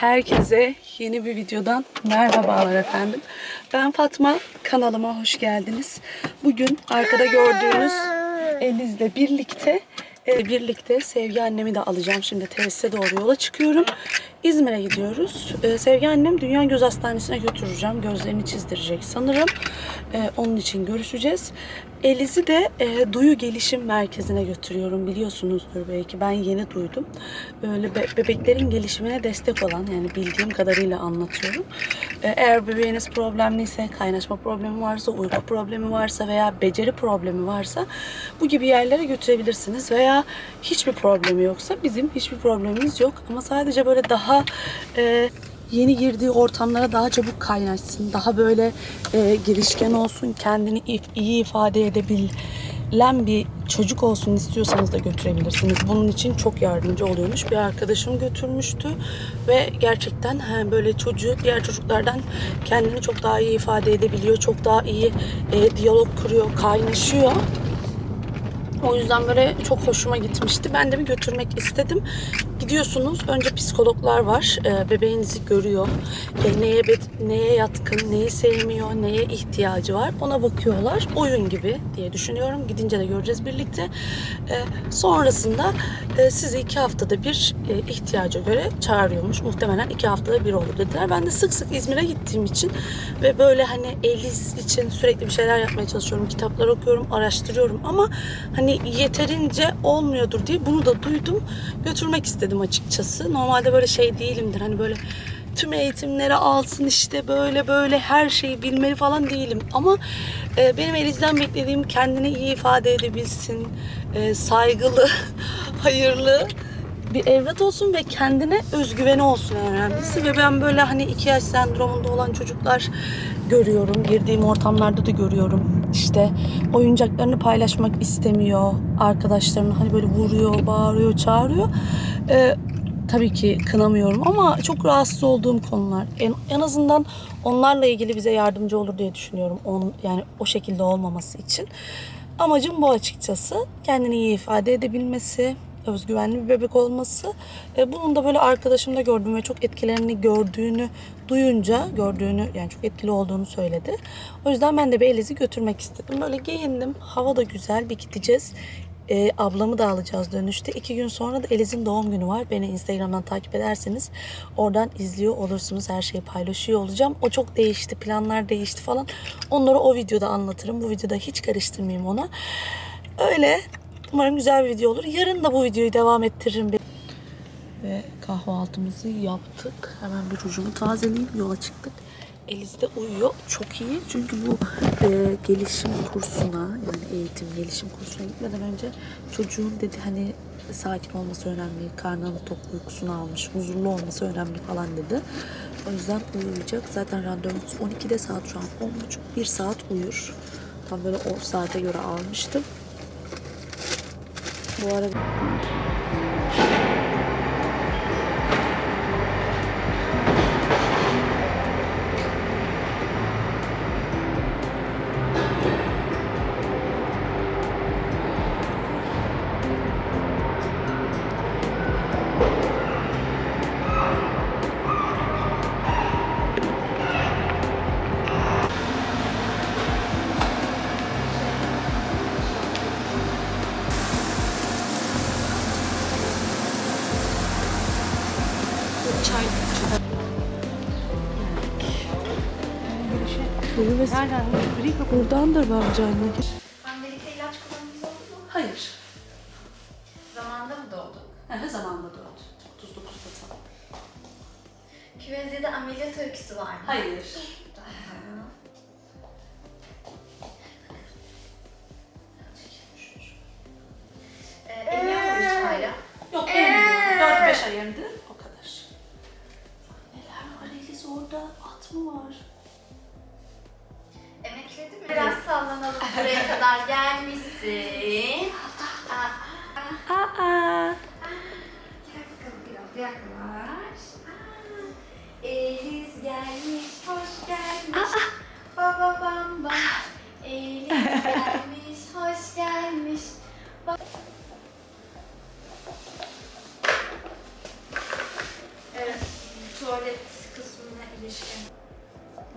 Herkese yeni bir videodan merhabalar efendim. Ben Fatma, kanalıma hoş geldiniz. Bugün arkada gördüğünüz Eliz'le birlikte e, birlikte Sevgi annemi de alacağım. Şimdi tesise doğru yola çıkıyorum. İzmir'e gidiyoruz. E, Sevgi annem Dünya Göz Hastanesi'ne götüreceğim. Gözlerini çizdirecek sanırım. E, onun için görüşeceğiz. Eliz'i de e, duyu gelişim merkezine götürüyorum. Biliyorsunuzdur belki. Ben yeni duydum. Böyle be- bebeklerin gelişimine destek olan yani bildiğim kadarıyla anlatıyorum. E, eğer bebeğiniz problemliyse, kaynaşma problemi varsa, uyku problemi varsa veya beceri problemi varsa bu gibi yerlere götürebilirsiniz. Veya hiçbir problemi yoksa bizim hiçbir problemimiz yok. Ama sadece böyle daha e, yeni girdiği ortamlara daha çabuk kaynaşsın. Daha böyle e, girişken olsun, kendini iyi ifade edebilen bir çocuk olsun istiyorsanız da götürebilirsiniz. Bunun için çok yardımcı oluyormuş. Bir arkadaşım götürmüştü ve gerçekten he, böyle çocuğu diğer çocuklardan kendini çok daha iyi ifade edebiliyor. Çok daha iyi e, diyalog kuruyor, kaynaşıyor. O yüzden böyle çok hoşuma gitmişti. Ben de bir götürmek istedim. Gidiyorsunuz. Önce psikologlar var. Ee, bebeğinizi görüyor. E, neye neye yatkın, neyi sevmiyor, neye ihtiyacı var. Ona bakıyorlar. Oyun gibi diye düşünüyorum. Gidince de göreceğiz birlikte. Ee, sonrasında e, sizi iki haftada bir e, ihtiyaca göre çağırıyormuş. Muhtemelen iki haftada bir olur dediler. Ben de sık sık İzmir'e gittiğim için ve böyle hani Eliz için sürekli bir şeyler yapmaya çalışıyorum. Kitaplar okuyorum, araştırıyorum ama hani yeterince olmuyordur diye bunu da duydum. Götürmek istedim açıkçası. Normalde böyle şey değilimdir. Hani böyle tüm eğitimleri alsın işte böyle böyle her şeyi bilmeli falan değilim. Ama e, benim Eliz'den beklediğim kendini iyi ifade edebilsin, e, saygılı, hayırlı bir evlat olsun ve kendine özgüveni olsun en önemlisi. Ve ben böyle hani iki yaş sendromunda olan çocuklar görüyorum. Girdiğim ortamlarda da görüyorum. İşte oyuncaklarını paylaşmak istemiyor. Arkadaşlarını hani böyle vuruyor, bağırıyor, çağırıyor. Ee, tabii ki kınamıyorum ama çok rahatsız olduğum konular. En, en azından onlarla ilgili bize yardımcı olur diye düşünüyorum. On, yani o şekilde olmaması için. Amacım bu açıkçası. Kendini iyi ifade edebilmesi, özgüvenli bir bebek olması. E, bunun da böyle arkadaşımda gördüm ve çok etkilerini gördüğünü duyunca, gördüğünü yani çok etkili olduğunu söyledi. O yüzden ben de bir Eliz'i götürmek istedim. Böyle giyindim. Hava da güzel. Bir gideceğiz. E, ablamı da alacağız dönüşte. İki gün sonra da Eliz'in doğum günü var. Beni Instagram'dan takip ederseniz oradan izliyor olursunuz. Her şeyi paylaşıyor olacağım. O çok değişti. Planlar değişti falan. Onları o videoda anlatırım. Bu videoda hiç karıştırmayayım ona. Öyle. Umarım güzel bir video olur. Yarın da bu videoyu devam ettiririm. Ve kahvaltımızı yaptık. Hemen bir rujumu tazeleyeyim. Yola çıktık. Eliz de uyuyor. Çok iyi. Çünkü bu e, gelişim kursuna yani eğitim gelişim kursuna gitmeden önce çocuğun dedi hani sakin olması önemli. Karnının tok uykusunu almış. Huzurlu olması önemli falan dedi. O yüzden uyuyacak. Zaten randevumuz 12'de saat şu an 10.30. 1 saat uyur. Tam böyle o saate göre almıştım. Bu arada Nereden? Gri kapı. Buradandır bence anne. Hamilelikte ilaç kullanımınız oldu mu? Hayır. Zamanında mı doğdun? Her zamanla doğdu. 39'da tam. Küvezde de ameliyat öyküsü var mı? Hayır.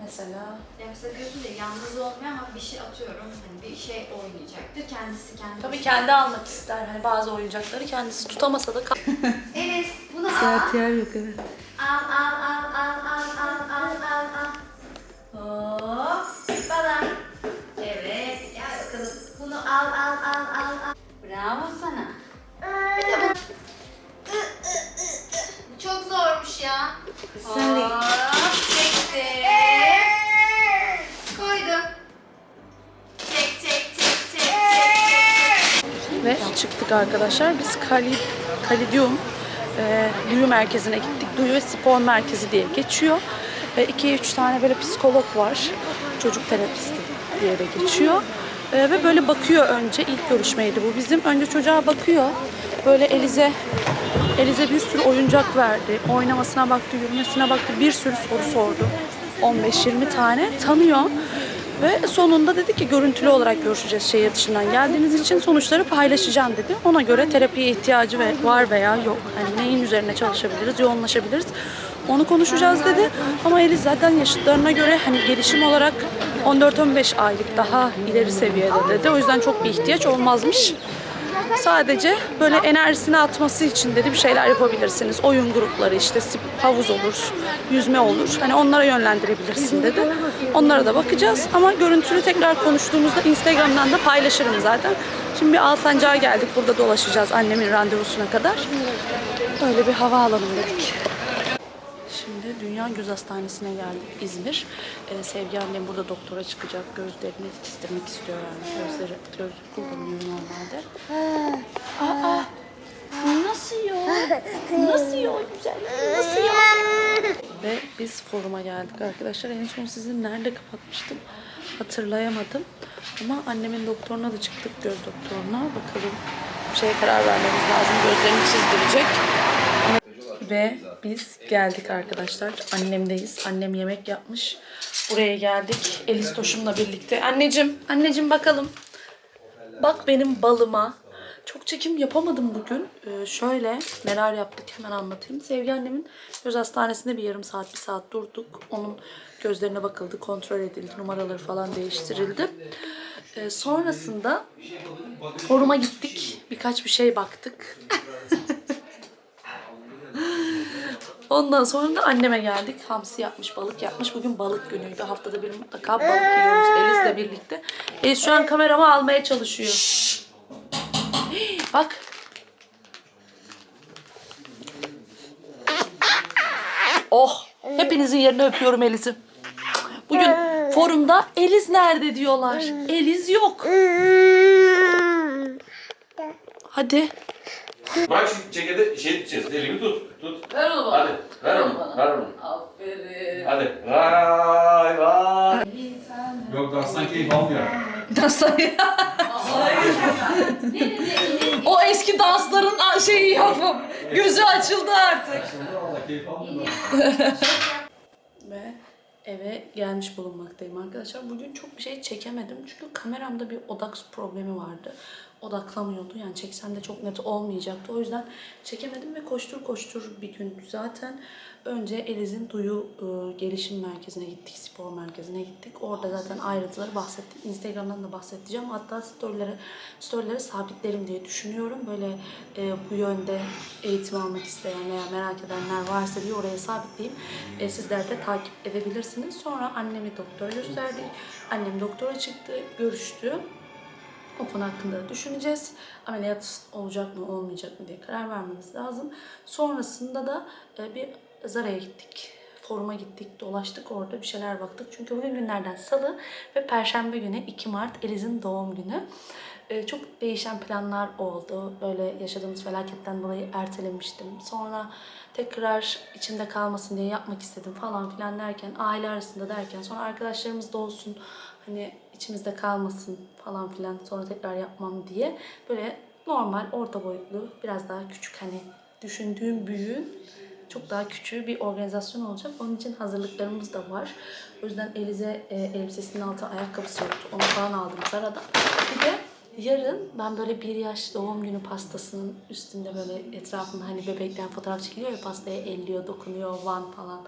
Mesela Ya mesela diyorsun ya yalnız olmuyor ama bir şey atıyorum hani bir şey oynayacaktır. Kendisi kendi tabii başına- kendi almak ister. Hani bazı oyuncakları kendisi tutamasa da Enes bunu al. Sertiyer yok evet. Çıktık arkadaşlar. Biz Kali, Kalidium e, Duyu Merkezi'ne gittik. Duyu ve Spor Merkezi diye geçiyor. Ve iki üç tane böyle psikolog var. Çocuk terapisti diye de geçiyor. E, ve böyle bakıyor önce. ilk görüşmeydi bu bizim. Önce çocuğa bakıyor. Böyle Elize Elize bir sürü oyuncak verdi. Oynamasına baktı, yürümesine baktı. Bir sürü soru sordu. 15-20 tane tanıyor. Ve sonunda dedi ki görüntülü olarak görüşeceğiz şehir dışından geldiğiniz için sonuçları paylaşacağım dedi. Ona göre terapiye ihtiyacı var veya yok. Hani neyin üzerine çalışabiliriz, yoğunlaşabiliriz. Onu konuşacağız dedi. Ama Eliz zaten yaşıtlarına göre hani gelişim olarak 14-15 aylık daha ileri seviyede dedi. O yüzden çok bir ihtiyaç olmazmış. Sadece böyle enerjisini atması için dedi bir şeyler yapabilirsiniz. Oyun grupları işte havuz olur, yüzme olur. Hani onlara yönlendirebilirsin dedi. Onlara da bakacağız ama görüntülü tekrar konuştuğumuzda Instagram'dan da paylaşırım zaten. Şimdi bir Alsancak'a geldik. Burada dolaşacağız annemin randevusuna kadar. Öyle bir hava alalım dedik. Dünya Göz Hastanesi'ne geldik İzmir. Ee, Sevgi annem burada doktora çıkacak. Gözlerini kestirmek istiyor yani. Gözleri, gözlük kullanıyor normalde. Aa, nasıl ya? Nasıl ya güzel? Nasıl ya? Ve biz foruma geldik arkadaşlar. En son sizi nerede kapatmıştım hatırlayamadım. Ama annemin doktoruna da çıktık göz doktoruna. Bakalım bir şeye karar vermemiz lazım. Gözlerini çizdirecek. Ve biz geldik arkadaşlar. Annemdeyiz. Annem yemek yapmış. Buraya geldik. Elis Toş'umla birlikte. Anneciğim, anneciğim bakalım. Bak benim balıma. Çok çekim yapamadım bugün. Ee, şöyle neler yaptık hemen anlatayım. Sevgi annemin göz hastanesinde bir yarım saat, bir saat durduk. Onun gözlerine bakıldı, kontrol edildi, numaraları falan değiştirildi. Ee, sonrasında foruma gittik. Birkaç bir şey baktık. Ondan sonra da anneme geldik. Hamsi yapmış, balık yapmış. Bugün balık günüydü. Haftada bir mutlaka balık yiyoruz Elis'le birlikte. Elis şu an kameramı almaya çalışıyor. Hii, Bak. Oh. Hepinizin yerini öpüyorum Elis'i. Bugün forumda Eliz nerede diyorlar. Eliz yok. Hadi. Bak şu ceketi şey tutacağız. Elimi tut. Tut. Ver onu Hadi. Ver onu. Ver onu. Aferin. Hadi. Vay vay. Yok danstan keyif almıyor. Nasıl ya? o eski dansların şeyi yapıp gözü açıldı artık. Valla keyif almıyor. Ve eve gelmiş bulunmaktayım arkadaşlar. Bugün çok bir şey çekemedim. Çünkü kameramda bir odak problemi vardı. Odaklamıyordu. Yani çeksem de çok net olmayacaktı. O yüzden çekemedim ve koştur koştur bir gün zaten. Önce Eliz'in duyu e, gelişim merkezine gittik. Spor merkezine gittik. Orada zaten ayrıntıları bahsettim. Instagram'dan da bahsedeceğim. Hatta storylere, storylere sabitlerim diye düşünüyorum. Böyle e, bu yönde eğitim almak isteyen veya merak edenler varsa diye oraya sabitleyeyim. E, sizler de takip edebilirsiniz. Sonra annemi doktora gösterdik. Annem doktora çıktı, görüştü. O konu hakkında düşüneceğiz. Ameliyat olacak mı olmayacak mı diye karar vermemiz lazım. Sonrasında da e, bir Zara'ya gittik. Foruma gittik, dolaştık orada bir şeyler baktık. Çünkü bugün günlerden salı ve perşembe günü 2 Mart Eliz'in doğum günü. E, çok değişen planlar oldu. Böyle yaşadığımız felaketten dolayı ertelemiştim. Sonra tekrar içimde kalmasın diye yapmak istedim falan filan derken, aile arasında derken sonra arkadaşlarımız da olsun hani içimizde kalmasın falan filan sonra tekrar yapmam diye böyle normal orta boyutlu biraz daha küçük hani düşündüğüm büyüğün çok daha küçüğü bir organizasyon olacak. Onun için hazırlıklarımız da var. O yüzden Elize e, elbisesinin altına ayakkabısı yoktu. Onu falan aldım Zara'dan. Bir de Yarın ben böyle bir yaş doğum günü pastasının üstünde böyle etrafında hani bebekten fotoğraf çekiliyor ya pastaya elliyor, dokunuyor, one falan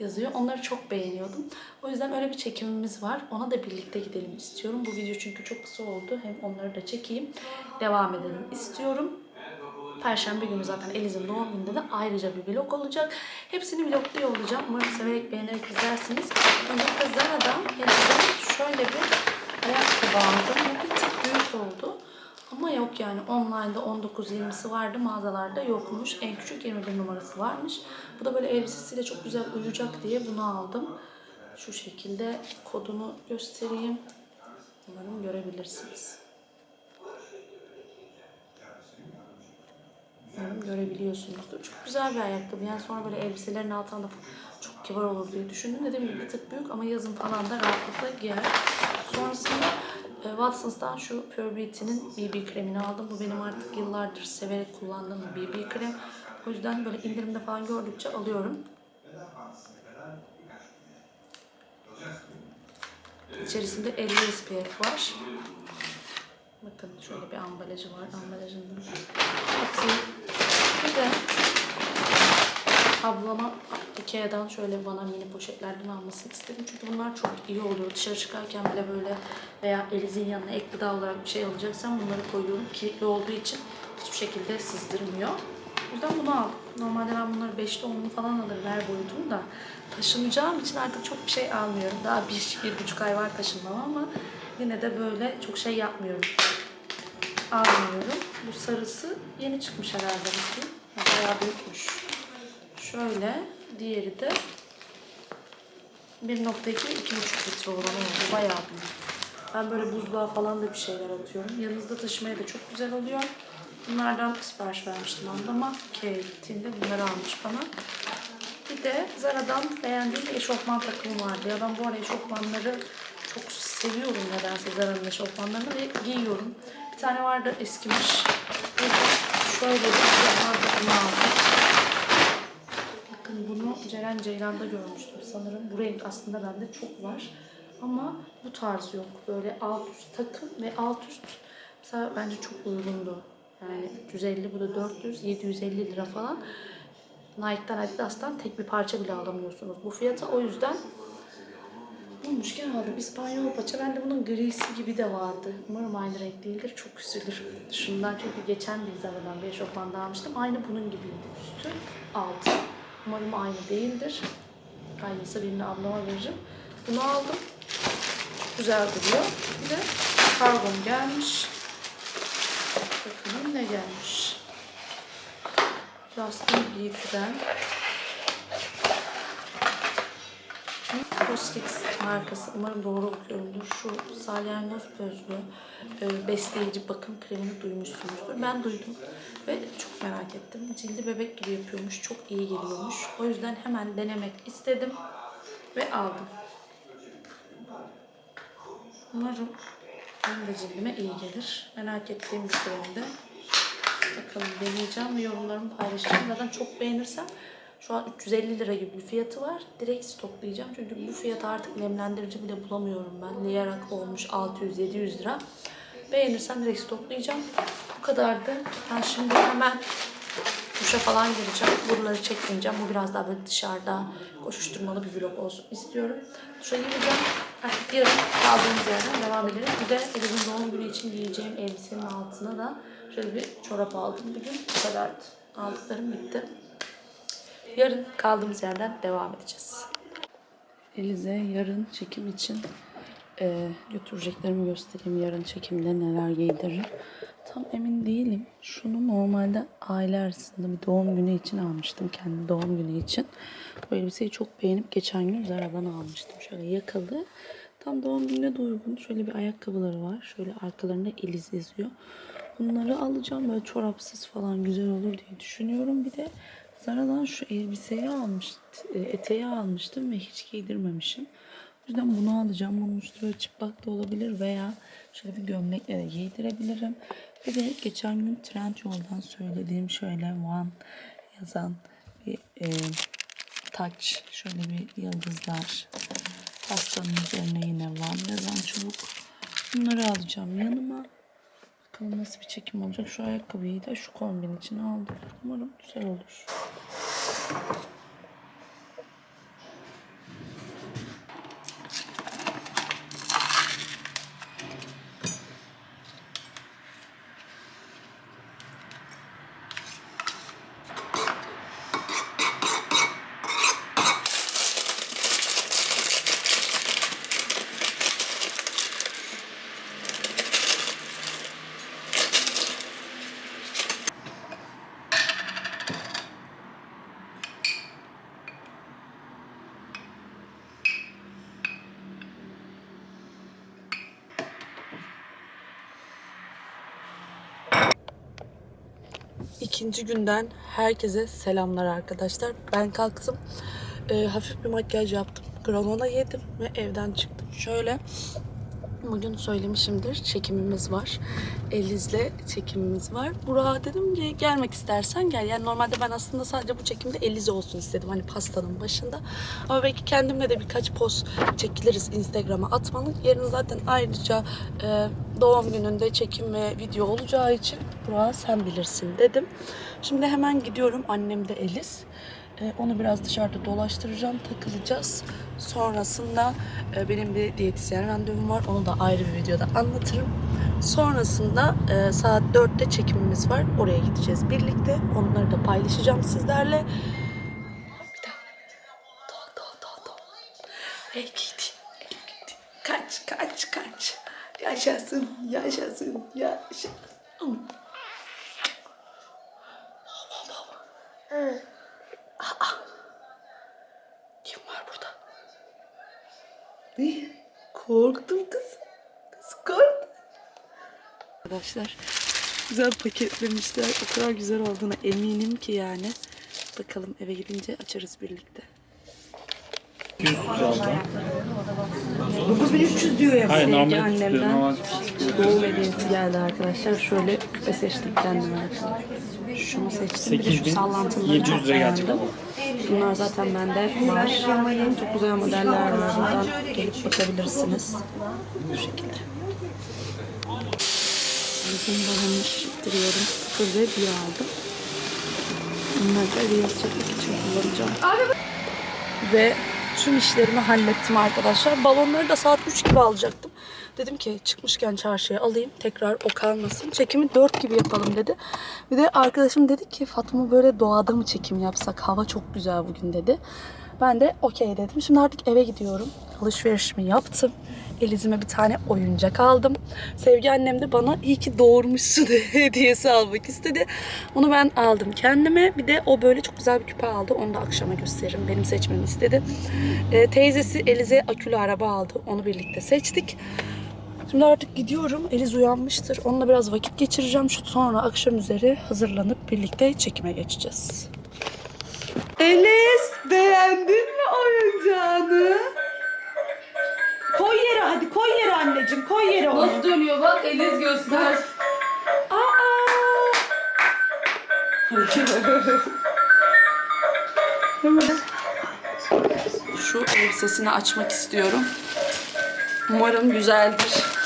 yazıyor. Onları çok beğeniyordum. O yüzden öyle bir çekimimiz var. Ona da birlikte gidelim istiyorum. Bu video çünkü çok kısa oldu. Hem onları da çekeyim. Devam edelim istiyorum. Perşembe günü zaten Eliz'in doğum gününde de ayrıca bir vlog olacak. Hepsini vlogluyor olacağım. Umarım severek beğenerek izlersiniz. Öncelikle Zara'dan Eliz'e şöyle bir ayakkabı aldım. Bir tık büyük oldu. Ama yok yani online'da 19-20'si vardı mağazalarda yokmuş. En küçük 21 numarası varmış. Bu da böyle elbisesiyle çok güzel uyuyacak diye bunu aldım. Şu şekilde kodunu göstereyim. Umarım görebilirsiniz. Umarım görebiliyorsunuzdur. Çok güzel bir ayakkabı. Yani sonra böyle elbiselerin altında da çok kibar olur diye düşündüm. Dediğim gibi bir tık büyük ama yazın falan da rahatlıkla giyer. Sonrasında e, Watsons'tan şu Pure Beauty'nin BB kremini aldım. Bu benim artık yıllardır severek kullandığım BB krem. O yüzden böyle indirimde falan gördükçe alıyorum. İçerisinde 50 SPF var. Bakın şöyle bir ambalajı var. Ambalajını atayım. Bir de ablama Ikea'dan şöyle bana mini poşetlerden almasını istedim. Çünkü bunlar çok iyi oluyor. Dışarı çıkarken bile böyle veya Eliz'in yanına ek gıda olarak bir şey alacaksam bunları koyuyorum. Kilitli olduğu için hiçbir şekilde sızdır,mıyor. O yüzden bunu aldım. Normalde ben bunları 5'te 10'lu falan alırım her boyutunu da. Taşınacağım için artık çok bir şey almıyorum. Daha bir, bir buçuk ay var taşınmam ama yine de böyle çok şey yapmıyorum almıyorum. Bu sarısı yeni çıkmış herhalde Bayağı büyükmüş. Şöyle, diğeri de 1.2 2.5 litre olan oldu. Bayağı büyük. Ben böyle buzluğa falan da bir şeyler atıyorum. Yanınızda taşımaya da çok güzel oluyor. Bunlardan sipariş vermiştim ama de bunları almış bana. Bir de Zara'dan beğendiğim bir eşofman takımı vardı. Ya ben bu ara eşofmanları çok seviyorum nedense Zara'nın eşofmanlarını ve giyiyorum. Bir tane vardı eskimiş. Şöyle bir eşofman takımı aldım. Bakın bunu Ceren Ceylan'da görmüştüm sanırım. Bu renk aslında bende çok var. Ama bu tarz yok. Böyle alt üst takım ve alt üst mesela bence çok uygundu. Yani 350 bu da 400, 750 lira falan. Nike'dan Adidas'tan tek bir parça bile alamıyorsunuz bu fiyata. O yüzden bulmuşken aldım. İspanyol paça. Bende bunun grisi gibi de vardı. Umarım aynı renk değildir. Çok üzülürüm. Şundan çünkü geçen bir zaradan bir eşofman daha almıştım. Aynı bunun gibiydi üstü. Altı. Umarım aynı değildir. Aynıysa birini ablama veririm. Bunu aldım. Güzel duruyor. Bir de kargom gelmiş. Bakalım ne gelmiş. Justin Bieber'den Cosrx markası. Umarım doğru okuyorumdur. Şu salyangoz gözlü e, besleyici bakım kremini duymuşsunuzdur. Ben duydum ve çok merak ettim. Cildi bebek gibi yapıyormuş. Çok iyi geliyormuş. O yüzden hemen denemek istedim ve aldım. Umarım benim de cildime iyi gelir. Merak ettiğim bir kremde. Bakalım deneyeceğim ve yorumlarımı paylaşacağım. Zaten çok beğenirsem şu an 350 lira gibi bir fiyatı var. Direkt stoklayacağım. Çünkü bu fiyata artık nemlendirici bile bulamıyorum ben. Liyarak olmuş 600-700 lira. Beğenirsem direkt stoklayacağım. Bu kadardı. Ben şimdi hemen duşa falan gireceğim. Buraları çekmeyeceğim. Bu biraz daha böyle dışarıda koşuşturmalı bir vlog olsun istiyorum. Duşa gireceğim. Artık yarın kaldığımız yerden devam ederiz. Bir de Elif'in doğum günü için giyeceğim elbisenin altına da şöyle bir çorap aldım bugün. Bu kadardı. Aldıklarım bitti. Yarın kaldığımız yerden devam edeceğiz. Elize yarın çekim için e, götüreceklerimi göstereyim. Yarın çekimde neler giydiririm. Tam emin değilim. Şunu normalde aile arasında bir doğum günü için almıştım. Kendi doğum günü için. Bu elbiseyi çok beğenip geçen gün Zara'dan almıştım. Şöyle yakalı. Tam doğum gününe de uygun. Şöyle bir ayakkabıları var. Şöyle arkalarında Eliz yazıyor. Bunları alacağım. Böyle çorapsız falan güzel olur diye düşünüyorum. Bir de Zara'dan şu elbiseyi almıştım. Eteği almıştım ve hiç giydirmemişim. O yüzden bunu alacağım. Bunun üstü böyle çıplak da olabilir veya şöyle bir gömlekle de giydirebilirim. Bir de geçen gün Trendyol'dan söylediğim şöyle One yazan bir e, touch, şöyle bir yıldızlar. Pastanın üzerine yine One yazan çubuk. Bunları alacağım yanıma. Bakalım nasıl bir çekim olacak. Şu ayakkabıyı da şu kombin için aldım. Umarım güzel olur. İkinci günden herkese selamlar arkadaşlar. Ben kalktım. Ee, hafif bir makyaj yaptım. Granola yedim ve evden çıktım. Şöyle bugün söylemişimdir çekimimiz var. Eliz'le çekimimiz var. Burak'a dedim ki gelmek istersen gel. Yani normalde ben aslında sadece bu çekimde Eliz olsun istedim. Hani pastanın başında. Ama belki kendimle de birkaç post çekiliriz Instagram'a atmalık. Yarın zaten ayrıca e, doğum gününde çekim ve video olacağı için Burak'a sen bilirsin dedim. Şimdi hemen gidiyorum. Annem de Eliz. E, Onu biraz dışarıda dolaştıracağım, takılacağız. Sonrasında e, benim bir diyetisyen randevum var. Onu da ayrı bir videoda anlatırım. Sonrasında e, saat 4'te çekimimiz var. Oraya gideceğiz birlikte. Onları da paylaşacağım sizlerle. Bir daha. Doğ, doğ. Ey gidi, ey gidi. Kaç, kaç, kaç. Yaşasın, yaşasın, yaşasın. Kim var burada? Ne? Korktum kız. Kız korktum. Arkadaşlar güzel paketlemişler. O kadar güzel olduğuna eminim ki yani. Bakalım eve gidince açarız birlikte. 9300 diyor ya Hayır, sevgi annemden. Doğum hediyesi geldi arkadaşlar. Şöyle küpe seçtik kendime. Şunu seçtim. Bir de şu 8700 sallantıları çok lira gelecek beğendim. Bunlar zaten bende var. Çok güzel modeller var. Buradan gelip bakabilirsiniz. Bu şekilde. Bizim balonu şiştiriyorum. Ve bir aldım. Bunları da Reels çekmek için kullanacağım. Ve tüm işlerimi hallettim arkadaşlar. Balonları da saat 3 gibi alacaktım. Dedim ki çıkmışken çarşıya alayım. Tekrar o kalmasın. Çekimi 4 gibi yapalım dedi. Bir de arkadaşım dedi ki Fatma böyle doğada mı çekim yapsak? Hava çok güzel bugün dedi. Ben de okey dedim. Şimdi artık eve gidiyorum. Alışverişimi yaptım. Elizime bir tane oyuncak aldım. Sevgi annem de bana iyi ki doğurmuşsun hediyesi almak istedi. Onu ben aldım kendime. Bir de o böyle çok güzel bir küpe aldı. Onu da akşama gösteririm. Benim seçmemi istedi. Ee, teyzesi Elize akülü araba aldı. Onu birlikte seçtik. Şimdi artık gidiyorum. Eliz uyanmıştır. Onunla biraz vakit geçireceğim. Şu sonra akşam üzeri hazırlanıp birlikte çekime geçeceğiz. Eliz beğendin mi oyuncağını? Koy yere hadi koy yere anneciğim koy yere onu. Nasıl dönüyor bak Eliz göster. Şu elbisesini açmak istiyorum. Umarım güzeldir.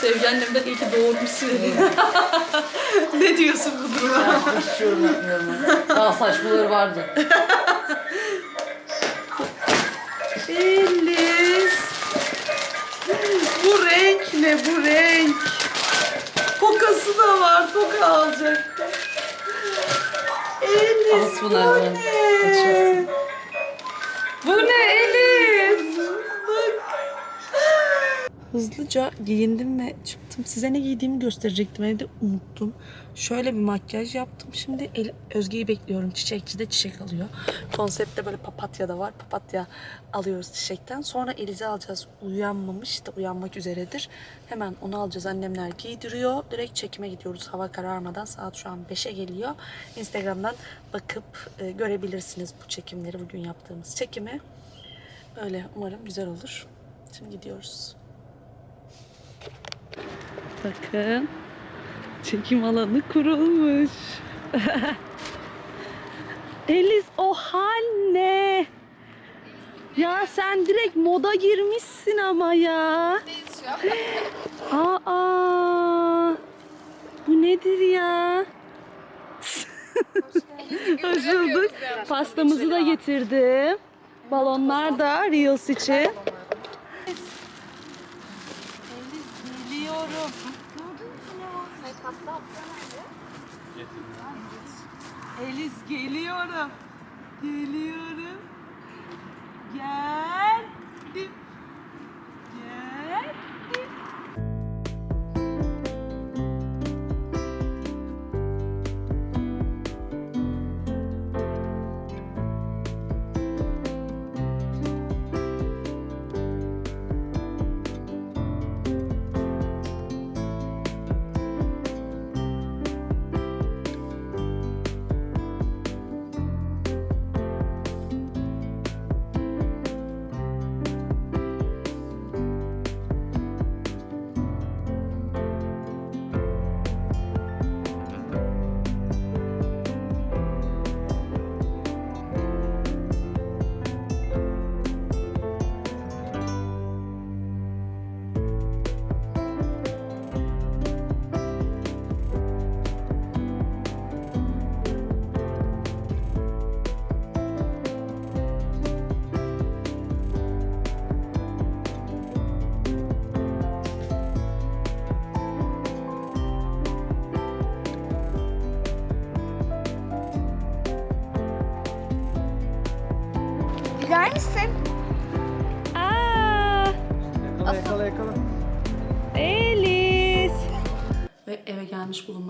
Sevgi annemden iyi ki doğurmuşsun. ne diyorsun bu duruma? Hiç yorum yapmıyorum. Daha saçmaları vardı. Eliz. Bu renk ne bu renk? Tokası da var. Toka alacaktım. Eliz As bu bunları. ne? Açılsın. Bu ne Hızlıca giyindim ve çıktım. Size ne giydiğimi gösterecektim. Evde unuttum. Şöyle bir makyaj yaptım. Şimdi El- Özge'yi bekliyorum. Çiçekçide çiçek alıyor. Konseptte böyle papatya da var. Papatya alıyoruz çiçekten. Sonra Eliz'i alacağız. Uyanmamış da uyanmak üzeredir. Hemen onu alacağız. Annemler giydiriyor. Direkt çekime gidiyoruz. Hava kararmadan. Saat şu an 5'e geliyor. Instagram'dan bakıp e, görebilirsiniz bu çekimleri. Bugün yaptığımız çekimi. Öyle umarım güzel olur. Şimdi gidiyoruz. Bakın. Çekim alanı kurulmuş. Eliz o hal ne? Ya sen direkt moda girmişsin ama ya. Aa, bu nedir ya? Hoş bulduk. Pastamızı da getirdim. Balonlar da Reels için. Eliz geliyorum. Geliyorum. Geldim.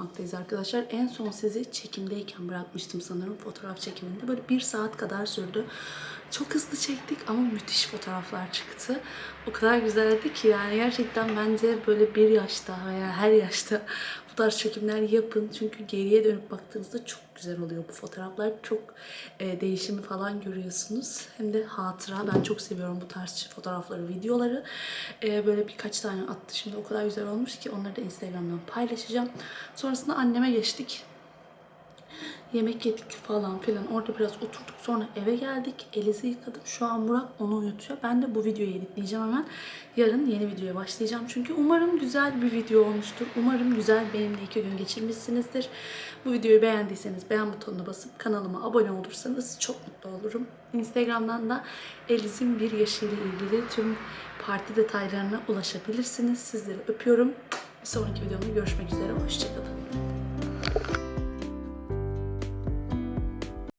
Bulunmaktayız arkadaşlar. En son sizi çekimdeyken bırakmıştım sanırım fotoğraf çekiminde. Böyle bir saat kadar sürdü. Çok hızlı çektik ama müthiş fotoğraflar çıktı. O kadar güzeldi ki yani gerçekten bence böyle bir yaşta veya her yaşta bu tarz çekimler yapın. Çünkü geriye dönüp baktığınızda çok güzel oluyor bu fotoğraflar. Çok e, değişimi falan görüyorsunuz. Hem de hatıra. Ben çok seviyorum bu tarz fotoğrafları, videoları. E, böyle birkaç tane attı. Şimdi o kadar güzel olmuş ki onları da Instagram'dan paylaşacağım. Sonrasında anneme geçtik. Yemek yedik falan filan. Orada biraz oturduk. Sonra eve geldik. Eliz'i yıkadım. Şu an Murat onu uyutuyor. Ben de bu videoyu editleyeceğim hemen. Yarın yeni videoya başlayacağım. Çünkü umarım güzel bir video olmuştur. Umarım güzel benimle iki gün geçirmişsinizdir. Bu videoyu beğendiyseniz beğen butonuna basıp kanalıma abone olursanız çok mutlu olurum. Instagram'dan da Eliz'in bir yaşıyla ilgili tüm parti detaylarına ulaşabilirsiniz. Sizleri öpüyorum. Bir sonraki videomda görüşmek üzere. Hoşçakalın.